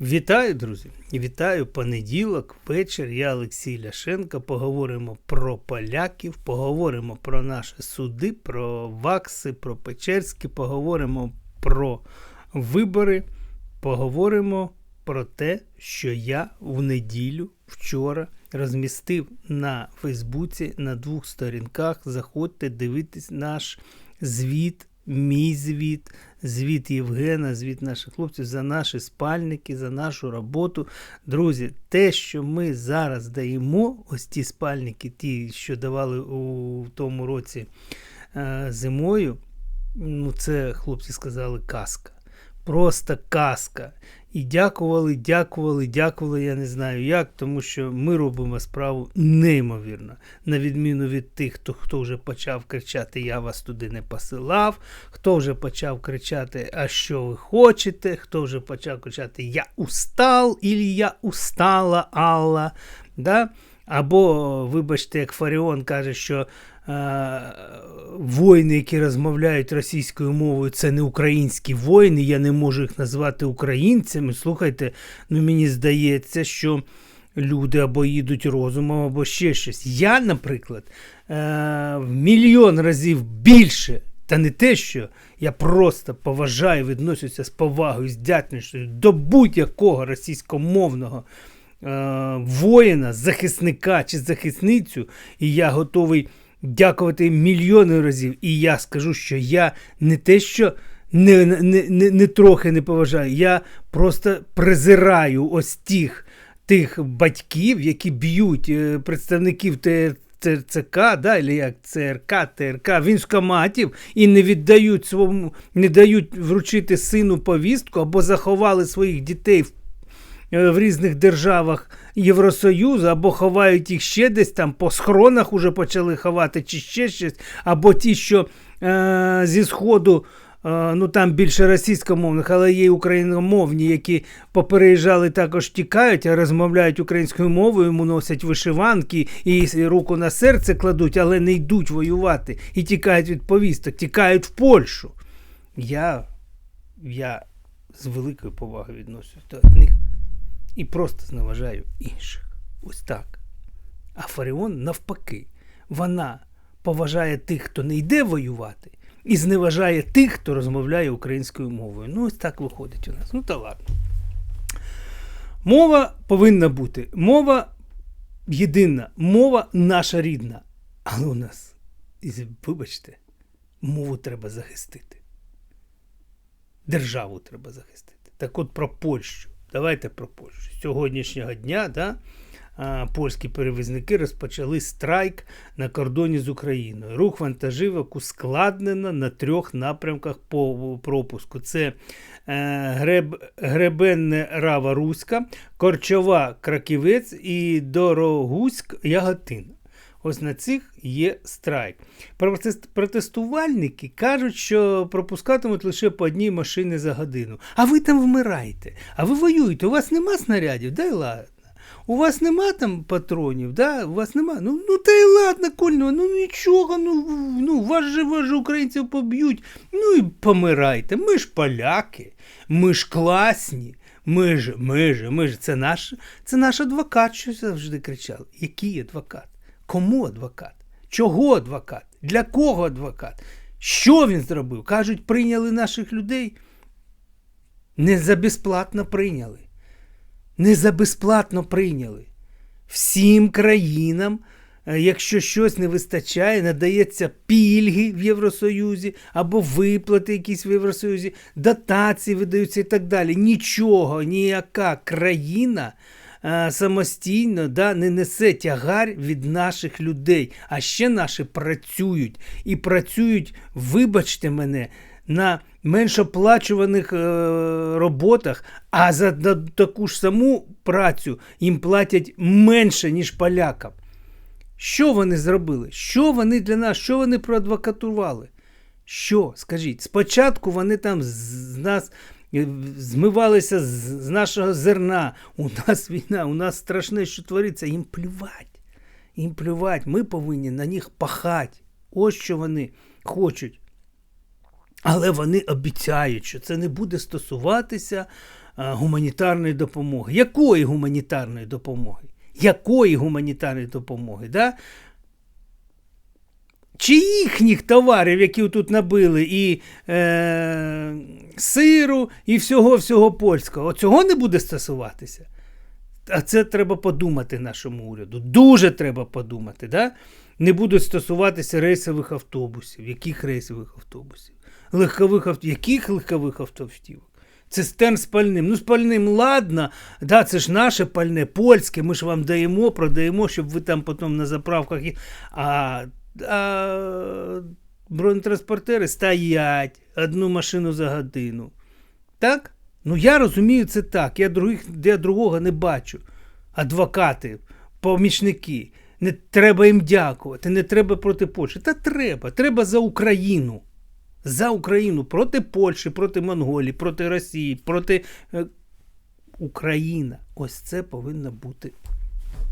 Вітаю, друзі! Вітаю понеділок, вечір. Я Олексій Ляшенко. Поговоримо про поляків, поговоримо про наші суди, про вакси, про Печерські, поговоримо про вибори, поговоримо про те, що я в неділю вчора розмістив на Фейсбуці на двох сторінках. Заходьте, дивитись наш звіт, мій звіт, звіт Євгена, звіт наших хлопців за наші спальники, за нашу роботу. Друзі, те, що ми зараз даємо, ось ті спальники, ті, що давали у тому році е, зимою, ну це хлопці сказали казка. Просто казка. І дякували, дякували, дякували. Я не знаю як, тому що ми робимо справу неймовірно. На відміну від тих, хто хто вже почав кричати Я вас туди не посилав, хто вже почав кричати, А що ви хочете, хто вже почав кричати Я устал, ілі я устала, Алла. Да? Або, вибачте, як Фаріон каже, що е, воїни, які розмовляють російською мовою, це не українські воїни, я не можу їх назвати українцями. Слухайте, ну мені здається, що люди або їдуть розумом, або ще щось. Я, наприклад, е, в мільйон разів більше. Та не те, що я просто поважаю, відношуся з повагою, з дятністю до будь-якого російськомовного воїна, захисника чи захисницю, і я готовий дякувати мільйони разів. І я скажу, що я не те, що не, не, не, не трохи не поважаю, я просто презираю ось тих тих батьків, які б'ють е, представників ТР. Да, или як ЦРК, ТРК, військоматів і не віддають своєму, не дають вручити сину повістку або заховали своїх дітей в Е, в різних державах Євросоюзу, або ховають їх ще десь там, по схронах уже почали ховати, чи ще щось, або ті, що е, зі Сходу. Е, ну там більше російськомовних, але є україномовні, які попереїжджали, також тікають, розмовляють українською мовою, йому носять вишиванки і руку на серце кладуть, але не йдуть воювати і тікають від повісток, тікають в Польщу. Я я з великою повагою відношусь до них і просто зневажаю інших. Ось так. А Фаріон, навпаки, вона поважає тих, хто не йде воювати, і зневажає тих, хто розмовляє українською мовою. Ну, ось так виходить у нас. Ну та ладно. Мова повинна бути. Мова єдина, мова наша рідна. Але у нас, вибачте, мову треба захистити. Державу треба захистити. Так от про Польщу. Давайте про Польщу. З сьогоднішнього дня да, польські перевізники розпочали страйк на кордоні з Україною. Рух вантажівок ускладнено на трьох напрямках по пропуску: це е, Греб, Гребенне Рава Руська, Корчова Краківець і Дорогуськ Яготин. Ось на цих є страйк. Протестувальники кажуть, що пропускатимуть лише по одній машині за годину. А ви там вмираєте, а ви воюєте, у вас нема снарядів, дай ладно. У вас нема там патронів, да? у вас нема. Ну ну та й ладно, кольно, ну нічого, ну ну вас же вас же українців поб'ють. Ну і помирайте. Ми ж поляки, ми ж класні. Ми ж, ми ж, ми ж, це наш це наш адвокат, що завжди кричав. Який адвокат? Кому адвокат? Чого адвокат? Для кого адвокат? Що він зробив? Кажуть, прийняли наших людей. Не за безплатно прийняли. Не за безплатно прийняли. Всім країнам, е, якщо щось не вистачає, надається пільги в Євросоюзі або виплати якісь в Євросоюзі, дотації видаються і так далі. Нічого, ніяка країна Е, самостійно да, не несе тягар від наших людей. А ще наші працюють і працюють, вибачте мене, на меншоплачуваних е, роботах, а за таку ж саму працю їм платять менше, ніж полякам. Що вони зробили? Що вони для нас? Що вони проадвокатували? Що? Скажіть, спочатку вони там з нас змивалися з нашого зерна. У нас війна, у нас страшне, що твориться. Їм плювать. Їм плювать. Ми повинні на них пахати. Ось що вони хочуть. Але вони обіцяють, що це не буде стосуватися а, гуманітарної допомоги. Якої гуманітарної допомоги? Якої гуманітарної допомоги? Да? Чи їхніх товарів, які тут набили, і е, сиру, і всього-всього польського, оцього не буде стосуватися? А це треба подумати нашому уряду. Дуже треба подумати. Да? Не будуть стосуватися рейсових автобусів. Яких рейсових автобусів? Легкових авто... Яких легкових автівок? Цистерн з пальним. Ну, з пальним ладно, да, це ж наше пальне, польське, ми ж вам даємо, продаємо, щоб ви там потім на заправках. А, а бронетранспортери стоять одну машину за годину. Так? Ну я розумію це так. Я других, я другого не бачу. Адвокати, помічники. Не треба їм дякувати, не треба проти Польщі. Та треба. Треба за Україну. За Україну проти Польщі, проти Монголії, проти Росії, проти е, Україна. Ось це повинно бути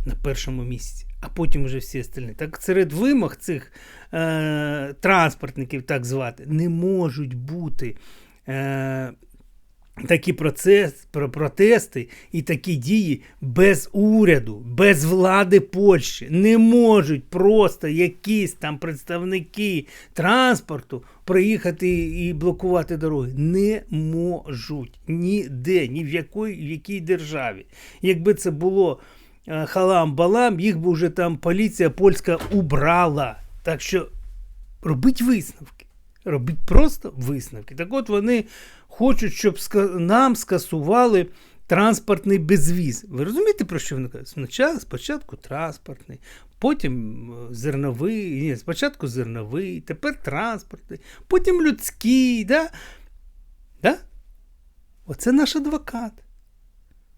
на першому місці, а потім вже всі остальні. Так серед вимог цих е, транспортників, так звати, не можуть бути е, такі процес, про- протести і такі дії без уряду, без влади Польщі. Не можуть просто якісь там представники транспорту приїхати і блокувати дороги. Не можуть ніде, ні в якої, в якій державі. Якби це було халам-балам, їх би вже там поліція польська убрала. Так що робіть висновки. Робіть просто висновки. Так от вони хочуть, щоб нам скасували транспортний безвіз. Ви розумієте, про що вони кажуть? Спочатку, спочатку транспортний, потім е, зерновий, ні, спочатку зерновий, тепер транспортний, потім людський. Да? Да? Оце наш адвокат.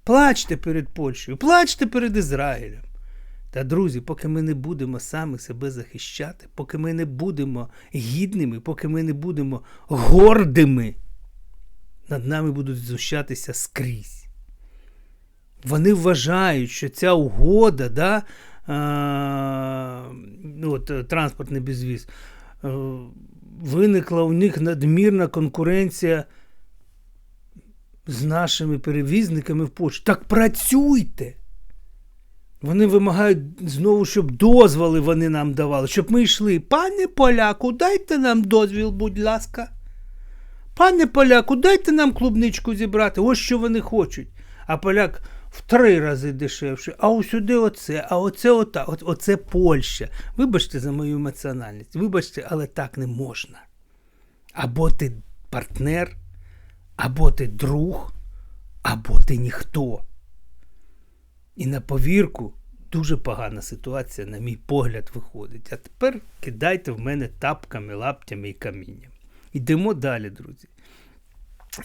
Плачте перед Польщею, плачте перед Ізраїлем. Та, друзі, поки ми не будемо самі себе захищати, поки ми не будемо гідними, поки ми не будемо гордими, над нами будуть знущатися скрізь. Вони вважають, що ця угода, да, а, ну, от, е, транспортний безвіз, е, виникла у них надмірна конкуренція з нашими перевізниками в Польщі. Так працюйте! Вони вимагають знову, щоб дозволи вони нам давали, щоб ми йшли. Пане поляку, дайте нам дозвіл, будь ласка. Пане поляку, дайте нам клубничку зібрати. Ось що вони хочуть. А поляк в три рази дешевше. А ось сюди оце, а оце ота. От, оце Польща. Вибачте за мою емоціональність. Вибачте, але так не можна. Або ти партнер, або ти друг, або ти ніхто. І на повірку дуже погана ситуація, на мій погляд, виходить. А тепер кидайте в мене тапками, лаптями і камінням. Йдемо далі, друзі.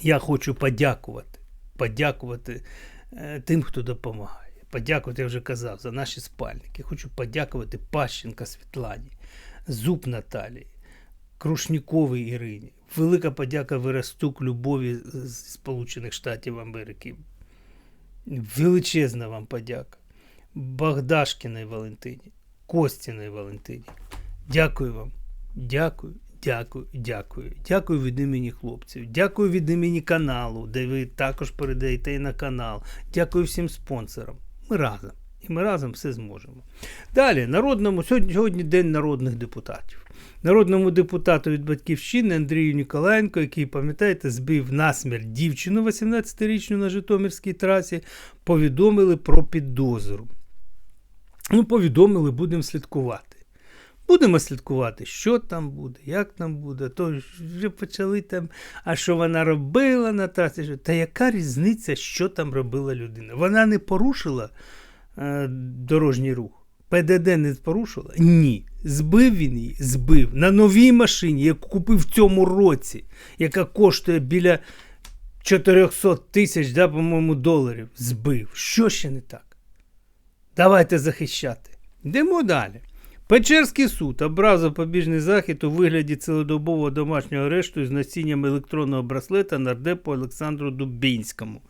Я хочу подякувати. Подякувати е, тим, хто допомагає. Подякувати, я вже казав, за наші спальники. Хочу подякувати Пащенка Світлані, Зуб Наталії, Крушніковій Ірині. Велика подяка Верестук Любові з Сполучених Штатів Америки. Величезна вам подяка. Богдашкіної Валентині, Костіної Валентині. Дякую вам. Дякую, дякую, дякую. Дякую від імені хлопців. Дякую від імені каналу, де ви також передаєте і на канал. Дякую всім спонсорам. Ми разом. І ми разом все зможемо. Далі, народному, сьогодні, День народних депутатів. Народному депутату від Батьківщини Андрію Ніколаєнко, який, пам'ятаєте, збив насмерть дівчину 18-річну на Житомирській трасі, повідомили про підозру. Ну, повідомили, будемо слідкувати. Будемо слідкувати, що там буде, як там буде. То вже почали там, а що вона робила на трасі. Та яка різниця, що там робила людина? Вона не порушила дорожній рух. ПДД не порушила? Ні. Збив він її? Збив. На новій машині, яку купив в цьому році, яка коштує біля 400 тисяч, да, по-моєму, доларів. Збив. Що ще не так? Давайте захищати. Йдемо далі. Печерський суд обрав запобіжний захід у вигляді цілодобового домашнього арешту із носінням електронного браслета нардепу Олександру Дубінському.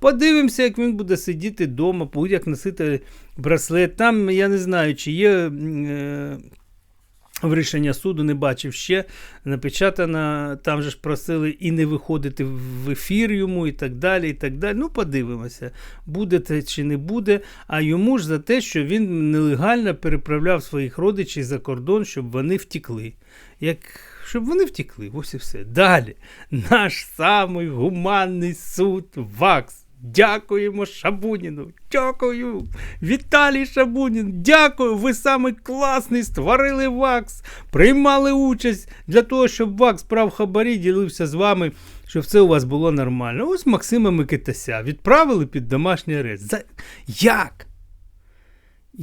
Подивимося, як він буде сидіти вдома, як носити браслет. Там я не знаю, чи є е, в рішення суду не бачив ще. Напечатано, там же ж просили і не виходити в ефір йому, і так далі. і так далі. Ну, подивимося, буде це чи не буде. А йому ж за те, що він нелегально переправляв своїх родичів за кордон, щоб вони втікли. Як... Щоб вони втікли, ось і все. Далі. Наш самий гуманний суд ВАКС. Дякуємо Шабуніну. Дякую. Віталій Шабунін. Дякую. Ви самий класний. Створили ВАКС, приймали участь для того, щоб ВАКС прав хабарі, ділився з вами, щоб все у вас було нормально. Ось Максима Микитася відправили під домашній арест. За... Як?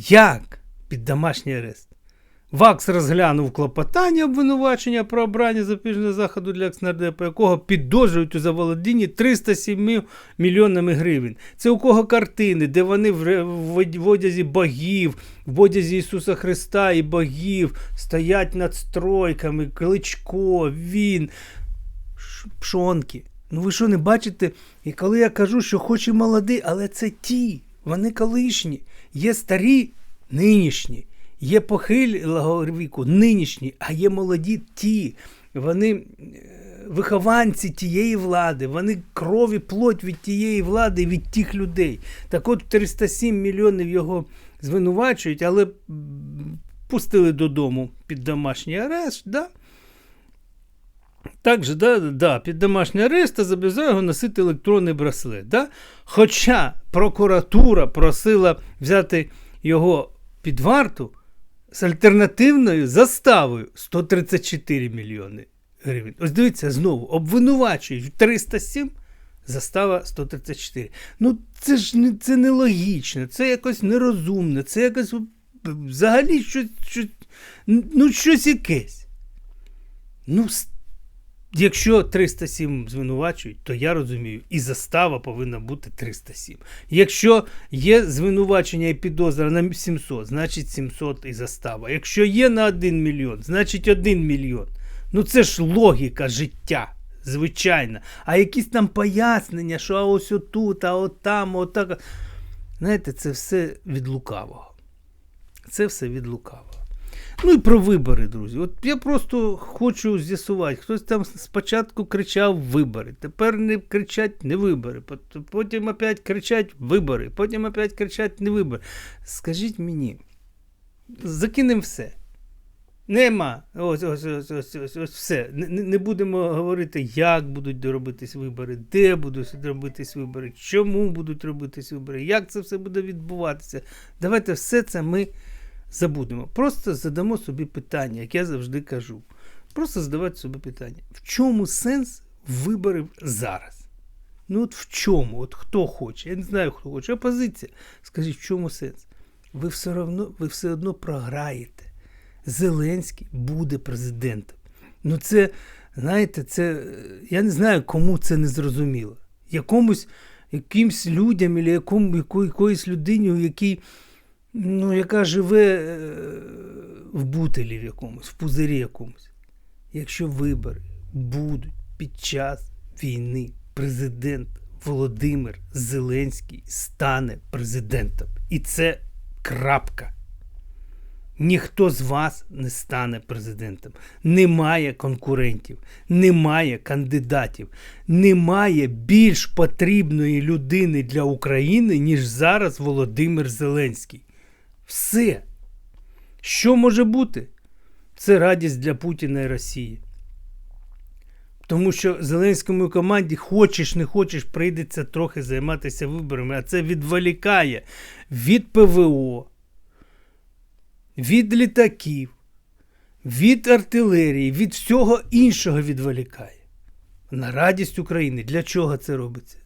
Як під домашній арест? ВАКС розглянув клопотання обвинувачення про обрання запобіжного заходу для екснардепа, якого підозрюють у заволодінні 307 мільйонами гривень. Це у кого картини, де вони в, одязі богів, в одязі Ісуса Христа і богів стоять над стройками, Кличко, він, пшонки. Ну ви що не бачите? І коли я кажу, що хоч і молоді, але це ті, вони колишні, є старі, нинішні. Є похилого віку, нинішні, а є молоді ті. Вони е, вихованці тієї влади, вони крові плоть від тієї влади, від тих людей. Так от 307 мільйонів його звинувачують, але пустили додому під домашній арешт. Да? Так же, да, да, під домашній арест та зобов'язав його носити електронний браслет. Да? Хоча прокуратура просила взяти його під варту з альтернативною заставою 134 мільйони гривень. Ось дивіться, знову обвинувачують 307, застава 134. Ну, це ж не, це нелогічно, це якось нерозумно, це якось взагалі щось, щось, ну, щось якесь. Ну, Якщо 307 звинувачують, то я розумію, і застава повинна бути 307. Якщо є звинувачення і підозра на 700, значить 700 і застава. Якщо є на 1 мільйон, значить 1 мільйон. Ну це ж логіка життя, звичайно. А якісь там пояснення, що а ось отут, а от там, отак. Знаєте, це все від лукавого. Це все від лукавого. Ну і про вибори, друзі. От я просто хочу з'ясувати, хтось там спочатку кричав вибори, тепер не кричать не вибори, потім опять кричать вибори, потім опять кричать не вибори. Скажіть мені, закинемо все. Нема. Ось, ось, ось, ось, ось, ось все. Не, не будемо говорити, як будуть робитись вибори, де будуть робитись вибори, чому будуть робитись вибори, як це все буде відбуватися. Давайте все це ми забудемо. Просто задамо собі питання, як я завжди кажу. Просто задавати собі питання. В чому сенс виборів зараз? Ну от в чому? От хто хоче? Я не знаю, хто хоче. Опозиція. Скажіть, в чому сенс? Ви все одно, ви все одно програєте. Зеленський буде президентом. Ну це, знаєте, це. Я не знаю, кому це не зрозуміло. Якомусь якимсь людям, або якому, якоїсь людині, у якій ну, яка живе е, в бутелі в якомусь, в пузирі якомусь. Якщо вибори будуть під час війни, президент Володимир Зеленський стане президентом. І це крапка. Ніхто з вас не стане президентом. Немає конкурентів, немає кандидатів, немає більш потрібної людини для України, ніж зараз Володимир Зеленський. Все. Що може бути? Це радість для Путіна і Росії. Тому що Зеленському команді, хочеш не хочеш, прийдеться трохи займатися виборами, а це відволікає від ПВО, від літаків, від артилерії, від всього іншого відволікає. На радість України. Для чого це робиться?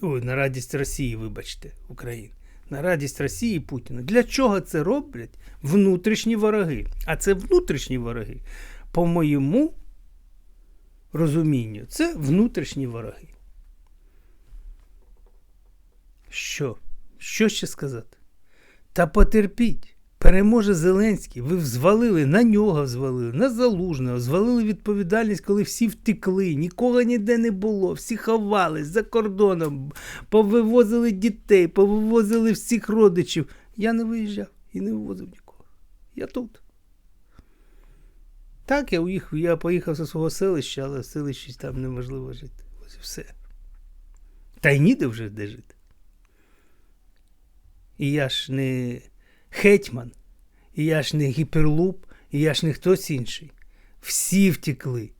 Ой, на радість Росії, вибачте, України. На радість Росії і Путіна. Для чого це роблять внутрішні вороги? А це внутрішні вороги. По моєму розумінню, це внутрішні вороги. Що? Що ще сказати? Та потерпіть. Переможе Зеленський. Ви взвалили на нього, взвалили, на залужного, звалили відповідальність, коли всі втекли, нікого ніде не було, всі ховались за кордоном, повивозили дітей, повивозили всіх родичів. Я не виїжджав і не вивозив нікого. Я тут. Так, я уїхав, я поїхав зі свого селища, але в селищі там неможливо жити. Ось і все. Та й ніде вже де жити. І я ж не гетьман, я ж не гіперлуп, і я ж не хтось інший. Всі втекли.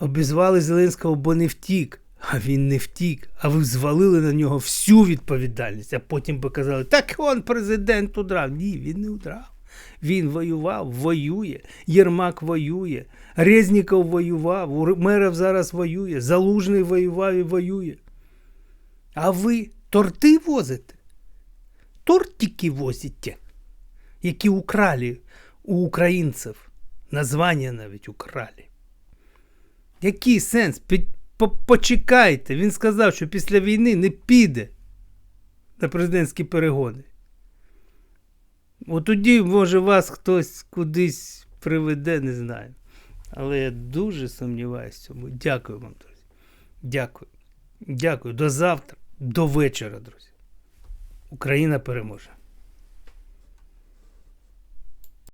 Обізвали Зеленського, бо не втік. А він не втік, а ви звалили на нього всю відповідальність, а потім показали, так он президент удрав. Ні, він не удрав. Він воював, воює. Єрмак воює, Резніков воював, Меров зараз воює, Залужний воював і воює. А ви торти возите? Тортики возите, які украли у українців. Названня навіть украли. Який сенс? Почекайте. Він сказав, що після війни не піде на президентські перегони. От тоді, може, вас хтось кудись приведе, не знаю. Але я дуже сумніваюся в цьому. Дякую вам, друзі. Дякую. Дякую. До завтра, до вечора, друзі. Україна переможе.